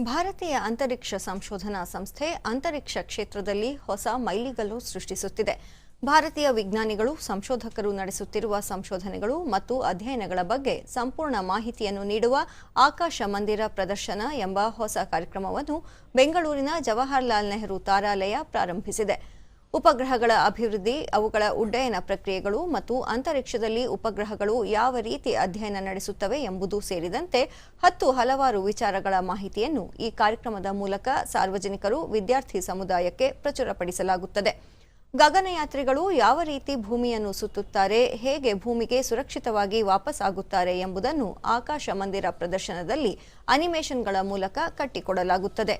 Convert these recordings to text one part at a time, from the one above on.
ಭಾರತೀಯ ಅಂತರಿಕ್ಷ ಸಂಶೋಧನಾ ಸಂಸ್ಥೆ ಅಂತರಿಕ್ಷ ಕ್ಷೇತ್ರದಲ್ಲಿ ಹೊಸ ಮೈಲಿಗಲ್ಲು ಸೃಷ್ಟಿಸುತ್ತಿದೆ. ಭಾರತೀಯ ವಿಜ್ಞಾನಿಗಳು, ಸಂಶೋಧಕರು ನಡೆಸುತ್ತಿರುವ ಸಂಶೋಧನೆಗಳು ಮತ್ತು ಅಧ್ಯಯನಗಳ ಬಗ್ಗೆ ಸಂಪೂರ್ಣ ಮಾಹಿತಿಯನ್ನು ನೀಡುವ ಆಕಾಶ ಮಂದಿರ ಪ್ರದರ್ಶನ ಎಂಬ ಹೊಸ ಕಾರ್ಯಕ್ರಮವನ್ನು ಬೆಂಗಳೂರಿನ ಜವಾಹರ್ಲಾಲ್ ನೆಹರು ತಾರಾಲಯ ಪ್ರಾರಂಭಿಸಿದೆ. ಉಪಗ್ರಹಗಳ ಅಭಿವೃದ್ಧಿ, ಅವುಗಳ ಉಡ್ಡಯನ ಪ್ರಕ್ರಿಯೆಗಳು ಮತ್ತು ಅಂತರಿಕ್ಷದಲ್ಲಿ ಉಪಗ್ರಹಗಳು ಯಾವ ರೀತಿ ಅಧ್ಯಯನ ನಡೆಸುತ್ತವೆ ಎಂಬುದು ಸೇರಿದಂತೆ ಹತ್ತು ಹಲವಾರು ವಿಚಾರಗಳ ಮಾಹಿತಿಯನ್ನು ಈ ಕಾರ್ಯಕ್ರಮದ ಮೂಲಕ ಸಾರ್ವಜನಿಕರು ವಿದ್ಯಾರ್ಥಿ ಸಮುದಾಯಕ್ಕೆ ಪ್ರಚುರಪಡಿಸಲಾಗುತ್ತದೆ. ಗಗನಯಾತ್ರಿಗಳು ಯಾವ ರೀತಿ ಭೂಮಿಯನ್ನು ಸುತ್ತುತ್ತಾರೆ, ಹೇಗೆ ಭೂಮಿಗೆ ಸುರಕ್ಷಿತವಾಗಿ ವಾಪಸ್ ಆಗುತ್ತಾರೆ ಎಂಬುದನ್ನು ಆಕಾಶ ಮಂದಿರ ಪ್ರದರ್ಶನದಲ್ಲಿ ಅನಿಮೇಷನ್ಗಳ ಮೂಲಕ ಕಟ್ಟಿಕೊಡಲಾಗುತ್ತದೆ.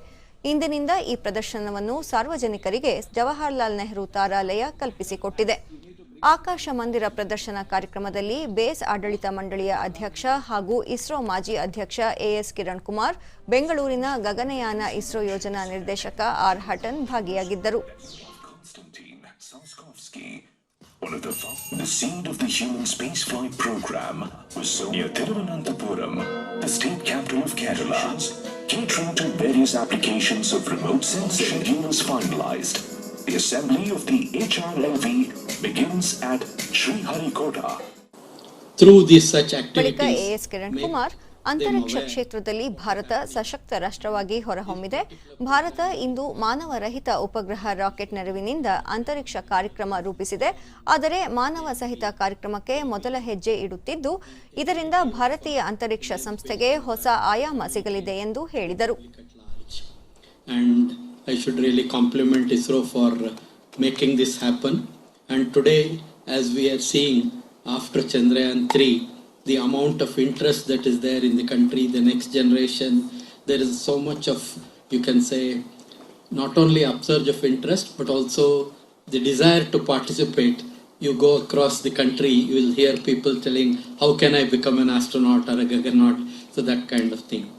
ಇಂದಿನಿಂದ ಈ ಪ್ರದರ್ಶನವನ್ನು ಸಾರ್ವಜನಿಕರಿಗೆ ಜವಾಹರ್ಲಾಲ್ ನೆಹರು ತಾರಾಲಯ ಕಲ್ಪಿಸಿಕೊಟ್ಟಿದೆ. ಆಕಾಶ ಮಂದಿರ ಪ್ರದರ್ಶನ ಕಾರ್ಯಕ್ರಮದಲ್ಲಿ ಬೇಸ್ ಆಡಳಿತ ಮಂಡಳಿಯ ಅಧ್ಯಕ್ಷ ಹಾಗೂ ಇಸ್ರೋ ಮಾಜಿ ಅಧ್ಯಕ್ಷ ಎಎಸ್ ಕಿರಣ್ ಕುಮಾರ್ ಬೆಂಗಳೂರಿನ ಗಗನಯಾನ ಇಸ್ರೋ ಯೋಜನಾ ನಿರ್ದೇಶಕ ಆರ್ ಹಟನ್ ಭಾಗಿಯಾಗಿದ್ದರು. Catering to various applications of remote sensing is finalized. The assembly of the HRLV begins at Sriharikota. Through these such activities, Kumar ಅಂತರಿಕ್ಷ ಕ್ಷೇತ್ರದಲ್ಲಿ ಭಾರತ ಸಶಕ್ತ ರಾಷ್ಟ್ರವಾಗಿ ಹೊರಹೊಮ್ಮಿದೆ. ಭಾರತ ಇಂದು ಮಾನವರಹಿತ ಉಪಗ್ರಹ ರಾಕೆಟ್ ನೆರವಿನಿಂದ ಅಂತರಿಕ್ಷ ಕಾರ್ಯಕ್ರಮ ರೂಪಿಸಿದೆ. ಆದರೆ ಮಾನವ ಸಹಿತ ಕಾರ್ಯಕ್ರಮಕ್ಕೆ ಮೊದಲ ಹೆಜ್ಜೆ ಇಡುತ್ತಿದ್ದು ಇದರಿಂದ ಭಾರತೀಯ ಅಂತರಿಕ್ಷ ಸಂಸ್ಥೆಗೆ ಹೊಸ ಆಯಾಮ ಸಿಗಲಿದೆ ಎಂದು ಹೇಳಿದರು. Making this happen. And today, as we are seeing after Chandrayaan 3, the amount of interest that is there in the country, the next generation, there is so much of, you can say, not only upsurge of interest, but also the desire to participate. You go across the country, you will hear people telling, How can I become an astronaut or a gaggernaut? So, that kind of thing.